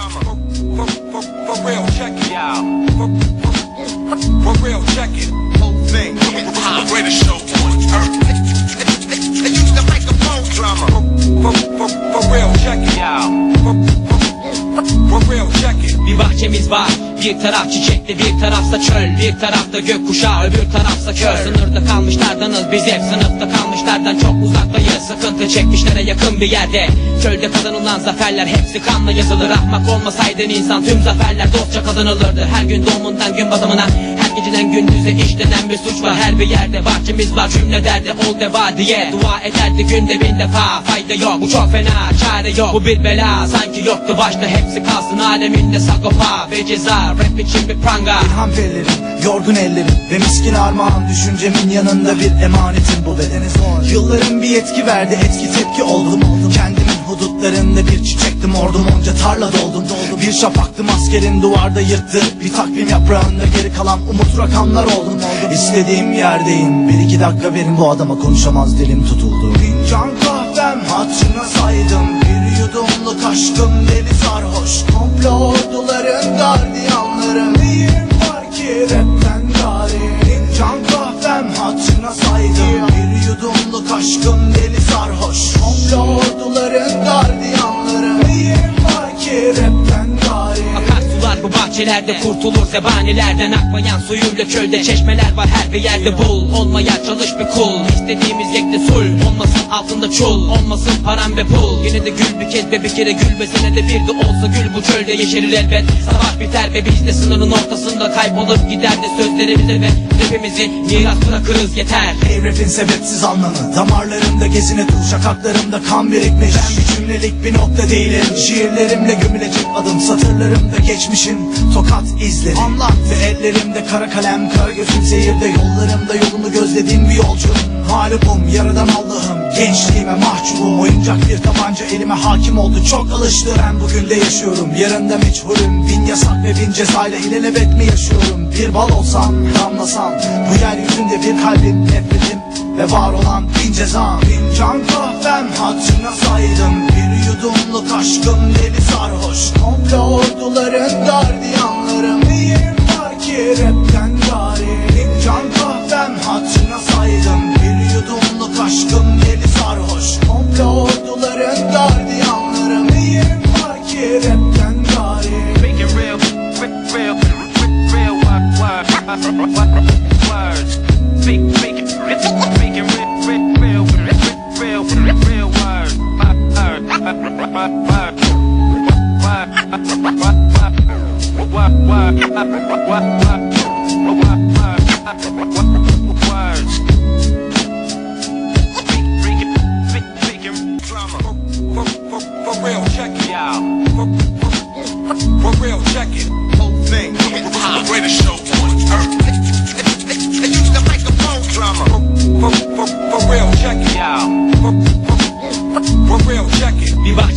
drama. For, for, for real, check it out. For, for, for real, check it. Whole thing. Greatest show on earth. They use the microphone drama. For, for, for real, check it out. For. Bir bahçemiz var Bir taraf çiçekli bir tarafsa çöl Bir tarafta gökkuşağı öbür tarafsa kör Sınırda kalmışlardanız biz hep Sınıfta kalmışlardan çok uzaktayız Sıkıntı çekmişlere yakın bir yerde. Çölde kazanılan zaferler hepsi kanla yazılır. Ahmak olmasaydın insan tüm zaferler dostça kazanılırdı. Her gün doğumundan gün batımına geceden gündüze işlenen bir suç var. Her bir yerde bahçemiz var. Cümle derdi ol deva diye Dua ederdi günde bin defa. Fayda yok. Bu çok fena. Çare yok. Bu bir bela. Sanki yoktu başta. Hepsi kalsın Aleminde sagopa ve ceza. Rap için bir pranga. İlham ellerim, yorgun ellerim Ve miskin armağan düşüncemin yanında bir emanetim. Bu bedene Yılların bir etki verdi. Etki tepki oldum. Kendimin hudutlarında bir çiçektim ordum Onca tarla doldum. Bir şapaktım askerin duvarda yırttı. Bir takvim yaprağında geri kalan umut rakamlar oldum. İstediğim yerdeyim. Bir iki dakika verin bu adama konuşamaz dilim tutuldu. Fincan kahvem hatırına saydım. Bir yudumluk aşkım deli sarhoş. Komplo Bahçelerde kurtulur zebanilerden Akmayan suyuyla çölde çeşmeler var her bir yerde bul. Olmaya çalış bir kul. İstediğimiz yekte sul. Olmasın altında çul. Olmasın param ve pul. Yine de gül bir kez be bir kere gül ve senede bir de olsa gül bu çölde yeşerir elbet. Savaş biter ve biz de sınırın ortasında kaybolup gider de sözlerimize ve rapimizi miras bırakırız. Yeter. Hey rapin sebepsiz anlamı. Damarlarımda gezine dur şakaklarımda kan birikmiş. Ben bir cümlelik bir nokta değilim. Şiirlerimle gömülecek adım Satırlarımda geçmişin tokat izleri. Anlat. Ve ellerimde kara kalem Kara gözüm seyirde. Yollarımda yolumu gözlediğim bir yolcu. Mağlubum yaradan Allah'ım. Gençliğime mahcubum. Oyuncak bir tabanca elime hakim oldu. Çok alıştı. Ben bugün de yaşıyorum. Yarında meçhulüm Bin yasak ve bin cezayla ilelebet mi yaşıyorum? Bir bal olsam damlasam. Bu yeryüzünde bir kalbim nefretim Ve var olan bin cezam. Bin can kahvem hatırına saydım. Bir yudumluk aşkım deli sarhoş. Komple orduların words. Speak, speaking, speaking real, real, real, real, real words. Word, words.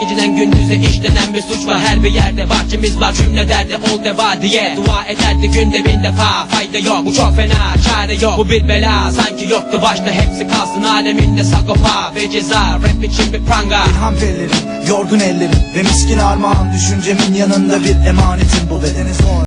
geceden gündüze işlenen bir suç var. Her bir yerde bahçemiz var. Cümle derdi ol deva diye. Dua ederdi günde bin defa. Fayda yok. Bu çok fena. Çare yok. Bu bir bela. Sanki yoktu. Başta hepsi kalsın Aleminde sagopa ve ceza. Rap için bir pranga. İlham ellerim, yorgun ellerim. Ve miskin armağan düşüncemin yanında bir emanetim. Bu bedene zor